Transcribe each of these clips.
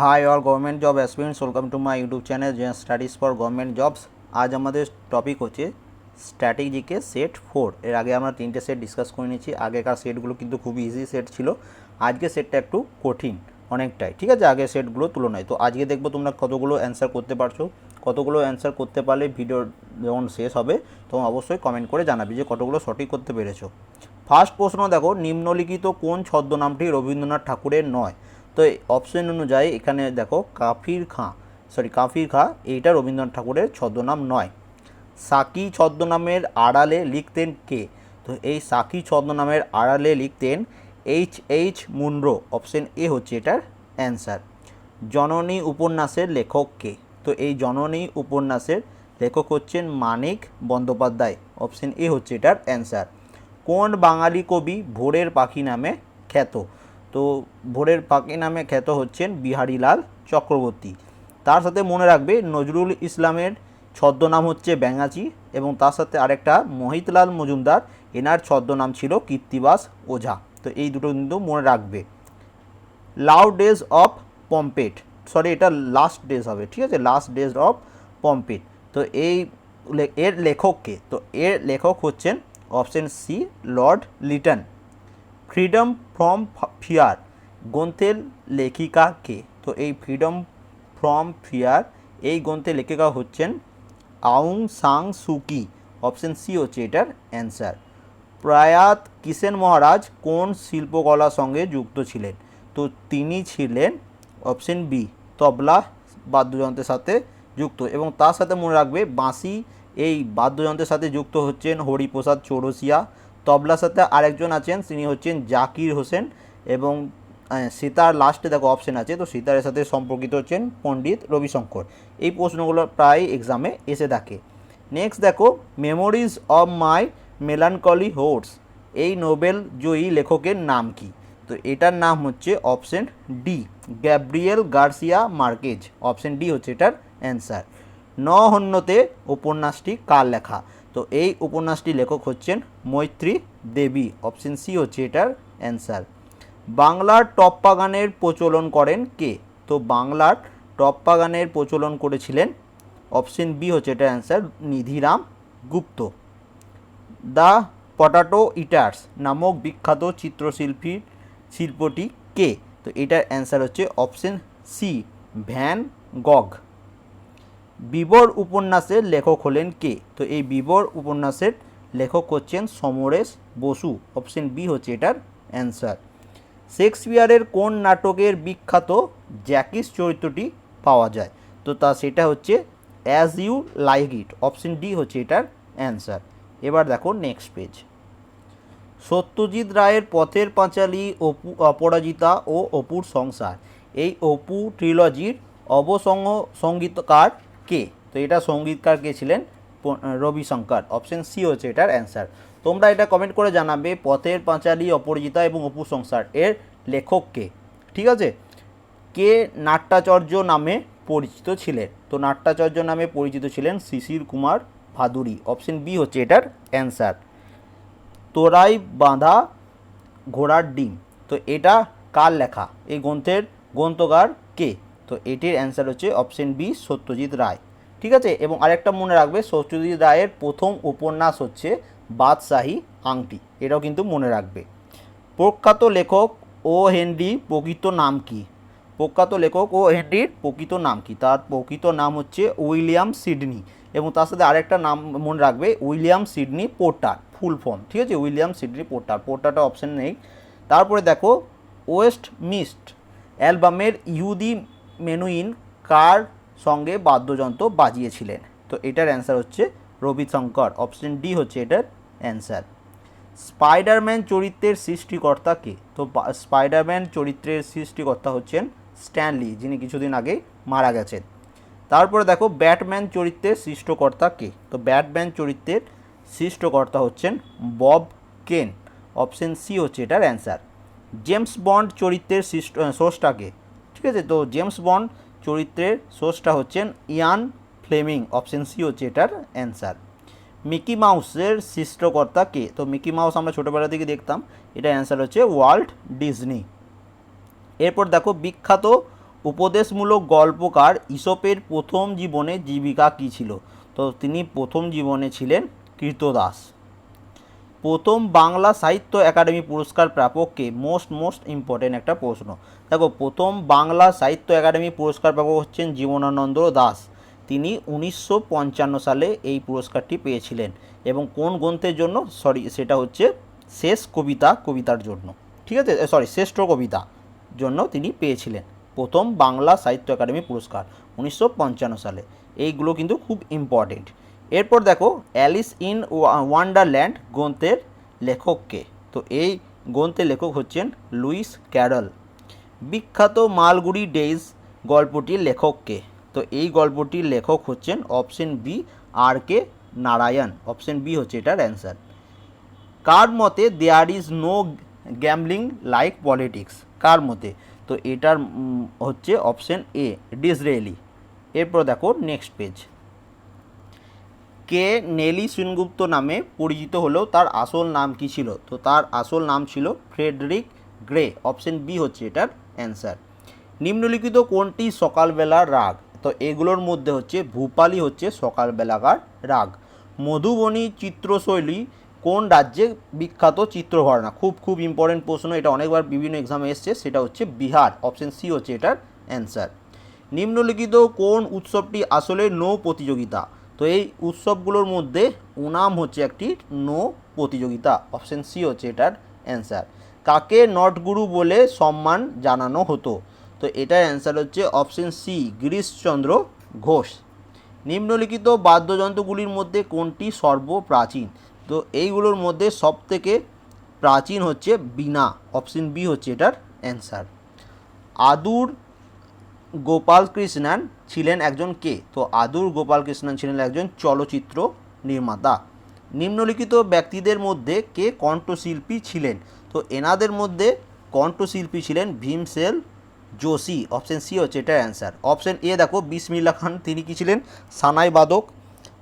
Hi all government job aspirants welcome to my YouTube channel যে studies for government jobs আজ আমাদের topic হচ্ছে স্ট্র্যাটেজিকে set four এর আগে আমরা তিনটে সেট ডিসকাস করে নিয়েছি। আগেকার সেটগুলো কিন্তু খুব ইজি সেট ছিল। আজকে সেটটা একটু কঠিন অনেকটাই। ঠিক আছে? আগের সেটগুলো তুলনায়। তো আজকে দেখব তোমরা কতগুলো অ্যান্সার করতে পারছ। কতগুলো অ্যান্সার করতে পারলে ভিডিও যখন শেষ হবে, তখন অবশ্যই কমেন্ট করে জানাবি যে কতগুলো সঠিক করতে পেরেছ। ফার্স্ট প্রশ্ন দেখো, নিম্নলিখিত কোন ছদ্মনামটি রবীন্দ্রনাথ ঠাকুরের নয়? তো অপশন অনুযায়ী এখানে দেখো কাফির খাঁ সরি কাফির খাঁ, এইটা রবীন্দ্রনাথ ঠাকুরের ছদ্মনাম নয়। সাকি ছদ্মনামের আড়ালে লিখতেন কে? তো এই সাকি ছদ্মনামের আড়ালে লিখতেন H H Munro option A হচ্ছে এটার অ্যান্সার জননী উপন্যাসের লেখক কে? তো এই জননী উপন্যাসের লেখক হচ্ছেন মানিক বন্দ্যোপাধ্যায় অপশন এ হচ্ছে এটার অ্যান্সার কোন বাঙালি কবি ভোরের পাখি নামে খ্যাত? তো ভোরের পাখি নামে খ্যাত হচ্ছেন বিহারীলাল চক্রবর্তী। তার সাথে মনে রাখবে নজরুল ইসলামের ছদ্মনাম হচ্ছে ব্যাঙাচি এবং তার সাথে আরেকটা মোহিতলাল মজুমদার, এনার ছদ্মনাম ছিল কীর্তিবাস ওঝা। তো এই দুটো কিন্তু মনে রাখবে। Low days of Pompeii. Sorry, এটা লাস্ট ডেজ হবে, ঠিক আছে? Last days of Pompeii. তো এই এর লেখককে, তো এর লেখক হচ্ছেন option C lord Lytton. Freedom from fear গ্রন্থের লেখিকা কে তো এই ফ্রিডম ফ্রম ফিয়ার এই গ্রন্থের লেখিকা হচ্ছেন Aung San Suu Kyi option C হচ্ছে এটার অ্যান্সার প্রয়াত কিষেন মহারাজ কোন শিল্পকলার সঙ্গে যুক্ত ছিলেন? তো তিনি ছিলেন অপশন বি তবলা বাদ্যযন্ত্রের সাথে যুক্ত। এবং তার সাথে মনে রাখবে বাঁশি, এই বাদ্যযন্ত্রের সাথে যুক্ত হচ্ছেন হরিপ্রসাদ চৌরসিয়া। তবলার সাথে আরেকজন আছেন, তিনি হচ্ছেন জাকির হোসেন এবং সীতার লাস্টে দেখো অপশন আছে, তো সীতারের সাথে সম্পর্কিত হচ্ছেন পণ্ডিত রবিশঙ্কর। এই প্রশ্নগুলো প্রায় এক্সামে এসে থাকে। নেক্সট দেখো memories of my melancholy whores এই নোবেল জয়ী লেখকের নাম কি? তো এটার নাম হচ্ছে option D Gabriel Garcia Marquez option D হচ্ছে এটার অ্যান্সার ন হন্যতে উপন্যাসটি কার লেখা? তো এই উপন্যাসটি লেখক হচ্ছেন মৈত্রী দেবী। অপশন সি হচ্ছে এটার অ্যান্সার বাংলার টপ্পা গানের প্রচলন করেন কে? তো বাংলার টপ্পা গানের প্রচলন করেছিলেন। অপশন বি হচ্ছে এটার answer Nidhiram Gupta. The potato eaters নামক বিখ্যাত চিত্রশিল্পীর শিল্পটি কে? তো এটার অ্যান্সার হচ্ছে অপশন সি ভ্যান গগ। বিবর উপন্যাসের লেখক হলেন কে? তো এই বিবর উপন্যাসের লেখক হচ্ছেন সমরেশ বসু। অপশন বি হচ্ছে এটার অ্যান্সার শেক্সপিয়ারের কোন নাটকের বিখ্যাত জ্যাকিস চরিত্রটি পাওয়া যায়? তো তা সেটা হচ্ছে as you like it option D হচ্ছে এটার অ্যান্সার এবার দেখো নেক্সট পেজ সত্যজিৎ রায়ের পথের পাঁচালী, অপু, অপরাজিতা ও অপুর সংসার। এই অপু ট্রিলজির অবসঙ্গ সঙ্গীতকার কে? তো এটা সঙ্গীতকার কে ছিলেন? রবিশঙ্কর। অপশন সি হচ্ছে এটার অ্যান্সার তোমরা এটা কমেন্ট করে জানাবে পথের পাঁচালী, অপরাজিতা এবং অপু সংসার। এর লেখক কে? ঠিক আছে? কে নাট্যাচার্য নামে পরিচিত ছিলেন? তো নাট্যাচার্য নামে পরিচিত ছিলেন শিশির কুমার ভাদুরী। অপশন বি হচ্ছে এটার অ্যান্সার তোরাই বাঁধা ঘোড়ার ডিম। তো এটা কার লেখা? এই গ্রন্থের গ্রন্থকার কে? তো এটির অ্যান্সার হচ্ছে অপশন বি সত্যজিৎ রায়। ঠিক আছে? এবং আরেকটা মনে রাখবে, সত্যজিৎ রায়ের প্রথম উপন্যাস হচ্ছে বাদশাহী আংটি। এটাও কিন্তু মনে রাখবে। প্রখ্যাত লেখক ও হেনরি প্রকৃত নাম কি? প্রখ্যাত লেখক ও হেনরির প্রকৃত নাম কি? তার প্রকৃত নাম হচ্ছে উইলিয়াম সিডনি। এবং তার সাথে আরেকটা নাম মনে রাখবে, William Sydney Porter, full form. ঠিক আছে? William Sydney Porter. পোর্টারটা অপশন নেই। তারপরে দেখো, ওয়েস্ট মিস্ট অ্যালবামের ইহুদি মেনুইন কার সঙ্গে বাদ্যযন্ত্র বাজিয়েছিলেন? তো এটার অ্যান্সার হচ্ছে রবিশঙ্কর অপশন ডি হচ্ছে এটার অ্যান্সার স্পাইডারম্যান চরিত্রের সৃষ্টিকর্তা কে? তো স্পাইডারম্যান চরিত্রের সৃষ্টিকর্তা হচ্ছেন স্ট্যানলি যিনি কিছুদিন আগে মারা গেছেন। তারপরে দেখো ব্যাটম্যান চরিত্রের সৃষ্টকর্তা কে? তো ব্যাটম্যান চরিত্রের সৃষ্টকর্তা হচ্ছেন বব কেন অপশন সি হচ্ছে এটার অ্যান্সার জেমস বন্ড চরিত্রের সৃষ্ট সোর্সটাকে ঠিক আছে? তো জেমস বন্ড চরিত্রের সোর্সটা হচ্ছেন ইয়ান ফ্লেমিং অপশন সি হচ্ছে এটার অ্যান্সার মিকি মাউসের সৃষ্টকর্তা কে? তো মিকি মাউস আমরা ছোটোবেলা থেকে দেখতাম, এটা অ্যান্সার হচ্ছে ওয়ার্ল্ড ডিজনি এরপর দেখো, বিখ্যাত উপদেশমূলক গল্পকার ইসপের প্রথম জীবনে জীবিকা কী ছিল? তো তিনি প্রথম জীবনে ছিলেন কৃতদাস প্রথম বাংলা সাহিত্য একাডেমি পুরস্কার প্রাপককে মোস্ট মোস্ট ইম্পর্টেন্ট একটা প্রশ্ন। দেখো, প্রথম বাংলা সাহিত্য একাডেমি পুরস্কার প্রাপক হচ্ছেন জীবনানন্দ দাস। তিনি উনিশশো পঞ্চান্ন সালে এই পুরস্কারটি পেয়েছিলেন এবং কোন গ্রন্থের জন্য? সরি সেটা হচ্ছে শেষ কবিতা, কবিতার জন্য। ঠিক আছে? সরি শ্রেষ্ঠ কবিতা জন্য তিনি পেয়েছিলেন প্রথম বাংলা সাহিত্য একাডেমি পুরস্কার উনিশশো পঞ্চান্ন সালে। এইগুলো কিন্তু খুব ইম্পর্টেন্ট এরপর দেখো অ্যালিস ইন ওয়ান্ডারল্যান্ড গ্রন্থের লেখককে। তো এই গ্রন্থের লেখক হচ্ছেন লুইস ক্যারল। বিখ্যাত মালগুড়ি ডেইজ গল্পটির লেখককে। তো এই গল্পটির লেখক হচ্ছেন option B R K Narayan. Option B হচ্ছে এটার অ্যান্সার। কার মতে there is no gambling like politics কার মতে? তো এটার হচ্ছে অপশন এ ডিসরেলি এরপর দেখো নেক্সট পেজ কে নেলি সেনগুপ্ত নামে পরিচিত হলেও তার আসল নাম কি ছিল? তো তার আসল নাম ছিল ফ্রেডরিক গ্রে। অপশন বি হচ্ছে এটার অ্যান্সার। নিম্নলিখিত কোনটি সকালবেলার রাগ? তো এগুলোর মধ্যে হচ্ছে ভূপালি হচ্ছে সকালবেলাকার রাগ। মধুবনী চিত্রশৈলী কোন রাজ্যে বিখ্যাত চিত্রঘটনা খুব খুব ইম্পর্টেন্ট প্রশ্ন, এটা অনেকবার বিভিন্ন এক্সামে এসছে, সেটা হচ্ছে বিহার। অপশন সি হচ্ছে এটার অ্যান্সার। নিম্নলিখিত কোন উৎসবটি আসলে নৌ প্রতিযোগিতা? তো এই উৎসবগুলোর মধ্যে ওনাম হচ্ছে একটি নৌ প্রতিযোগিতা অপশন সি হচ্ছে এটার অ্যান্সার কাকে নটগুরু বলে সম্মান জানানো হতো? তো এটার অ্যান্সার হচ্ছে অপশন সি গিরিশচন্দ্র ঘোষ। নিম্নলিখিত বাদ্যযন্ত্রগুলির মধ্যে কোনটি সর্বপ্রাচীন? তো এইগুলোর মধ্যে সবথেকে প্রাচীন হচ্ছে বীণা অপশন বি হচ্ছে এটার অ্যান্সার আদুর গোপালকৃষ্ণন ছিলেন একজন কে? তো আদুর গোপালকৃষ্ণন ছিলেন একজন চলচ্চিত্র নির্মাতা। নিম্নলিখিত ব্যক্তিদের মধ্যে কে কণ্ঠশিল্পী ছিলেন? তো এনাদের মধ্যে কণ্ঠশিল্পী ছিলেন ভীমসেল যোশী। অপশন সি হচ্ছে এটার অ্যান্সার অপশন এ দেখো, বিসমিল্লা খান তিনি কি ছিলেন? সানাই বাদক।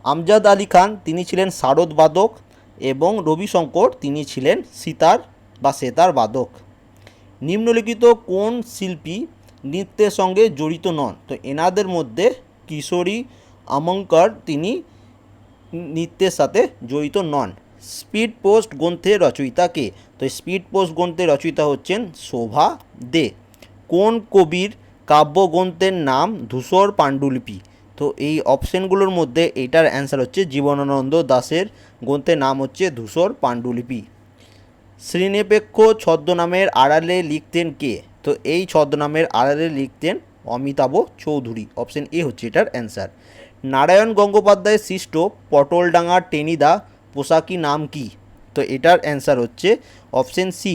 আমজাদ আলী খান তিনি ছিলেন শারদ বাদক এবং রবিশঙ্কর তিনি ছিলেন সিতার বা সেতার বাদক। নিম্নলিখিত কোন শিল্পী নৃত্যের সঙ্গে জড়িত নন। তো এনাদের মধ্যে কিশোরী আমঙ্কর তিনি নৃত্যের সাথে জড়িত নন। স্পিড পোস্ট গ্রন্থের রচয়িতা কে তো স্পিড পোস্ট গ্রন্থের রচয়িতা হচ্ছেন শোভা দে। কোন কবির কাব্যগ্রন্থের নাম ধূসর পাণ্ডুলিপি? তো এই অপশনগুলোর মধ্যে এটার অ্যান্সার হচ্ছে জীবনানন্দ দাশের গ্রন্থের নাম হচ্ছে ধূসর পাণ্ডুলিপি। শ্রীনিপেক্ষ ছদ্মনামের আড়ালে লিখতেন কে? তো এই ছদ্মনামের আড়ালে লিখতেন অমিতাভ চৌধুরী। অপশন এ হচ্ছে এটার অ্যান্সার নারায়ণ গঙ্গোপাধ্যায়ের সৃষ্ট পটলডাঙ্গার টেনিদা পোশাকি নাম কি? তো এটার অ্যান্সার হচ্ছে অপশন সি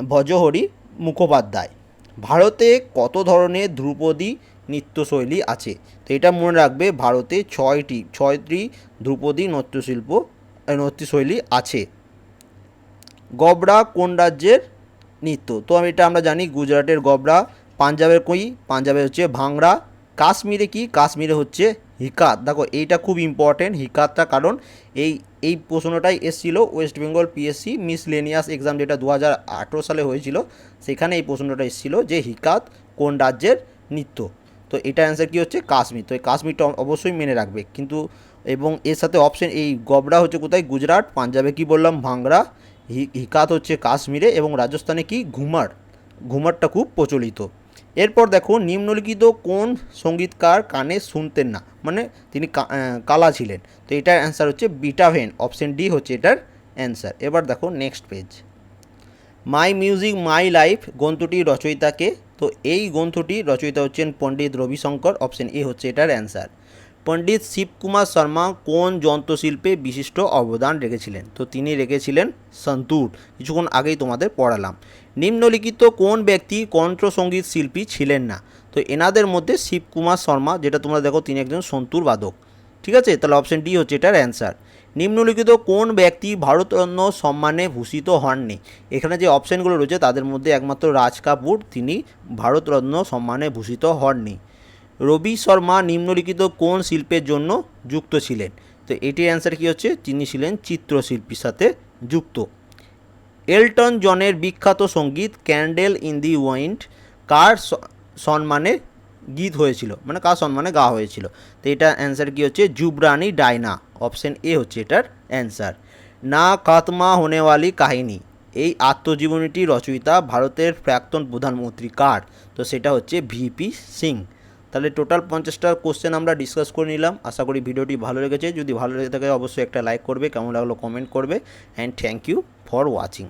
ভজহরি মুখোপাধ্যায়। ভারতে কত ধরনের ধ্রুপদী নৃত্যশৈলী আছে? তো এটা মনে রাখবে, ভারতে ছয়টি ছয়টি ধ্রুপদী নৃত্যশিল্প, নৃত্যশৈলী আছে। গবরা কোন রাজ্যের নৃত্য। তো আমি এটা আমরা জানি গুজরাটের গবরা, পাঞ্জাবের কই পাঞ্জাবে হচ্ছে ভাংড়া, কাশ্মীরে কি? কাশ্মীরে হচ্ছে হিকাত। দেখো, এইটা খুব ইম্পর্টেন্ট হিকাতটা কারণ এই এই প্রশ্নটাই এসেছিল West Bengal PSC miscellaneous exam যেটা দু হাজার আঠেরো সালে হয়েছিল, সেখানে এই প্রশ্নটা এসেছিল যে হিকাত কোন রাজ্যের নৃত্য? তো এটা অ্যান্সার কী হচ্ছে? কাশ্মীর। তো এই কাশ্মীরটা অবশ্যই মেনে রাখবে। কিন্তু, এবং এর সাথে অপশন এই গবরা হচ্ছে কোথায়? গুজরাট, পাঞ্জাবে কি বললাম? হি- হিকাত হচ্ছে কাশ্মীরে এবং রাজস্থানে কি? ঘুমার। ঘুমারটা খুব প্রচলিত। এরপর দেখো, নিম্নলিখিত কোন সঙ্গীতকার কানে শুনতেন না? মানে তিনি কালা ছিলেন। তো এটার অ্যান্সার হচ্ছে বিটাভেন। অপশন ডি হচ্ছে এটার অ্যান্সার এবার দেখো next page my music my life গ্রন্থটি রচয়িতাকে। তো এই গ্রন্থটি রচয়িতা হচ্ছেন পণ্ডিত রবিশঙ্কর। অপশন এ হচ্ছে এটার অ্যান্সার পণ্ডিত শিবকুমার শর্মা কোন যন্ত্রশিল্পে বিশিষ্ট অবদান রেখেছিলেন? তো তিনি রেখেছিলেন সন্তুর। কিছুক্ষণ আগেই তোমাদের পড়ালাম। নিম্নলিখিত কোন ব্যক্তি কণ্ঠসঙ্গীত শিল্পী ছিলেন না? তো এনাদের মধ্যে শিবকুমার শর্মা, যেটা তোমরা দেখো তিনি একজন সন্তুর বাদক। ঠিক আছে? তাহলে অপশন ডি হচ্ছে এটার অ্যান্সার নিম্নলিখিত কোন ব্যক্তি ভারতরত্ন সম্মানে ভূষিত হননি? এখানে যে অপশানগুলো রয়েছে, তাদের মধ্যে একমাত্র রাজ কাপুর, তিনি ভারতরত্ন সম্মানে ভূষিত হননি। রবি শর্মা নিম্নলিখিত কোন শিল্পের জন্য যুক্ত ছিলেন? তো এটির অ্যান্সার কী হচ্ছে? তিনি ছিলেন চিত্রশিল্পীর সাথে যুক্ত। এলটন জনের বিখ্যাত সংগীত ক্যান্ডেল ইন দি ওয়াইন্ড কার সম্মানে গীত হয়েছিল? মানে কার সম্মানে গাওয়া হয়েছিল? তো এটা অ্যান্সার কী হচ্ছে? জুবরানি ডায়না অপশন এ হচ্ছে এটার অ্যান্সার না কাতমা হোনেওয়ালি কাহিনী। এই আত্মজীবনীটি রচয়িতা ভারতের প্রাক্তন প্রধানমন্ত্রী কার? তো সেটা হচ্ছে ভিপি সিং। তাহলে টোটাল পঞ্চাশটা কোশ্চেন আমরা ডিসকাস করে নিলাম। আশা করি ভিডিওটি ভালো লেগেছে। যদি ভালো লেগে থাকে অবশ্যই একটা লাইক করবে, কেমন লাগল কমেন্ট করবে। And thank you for watching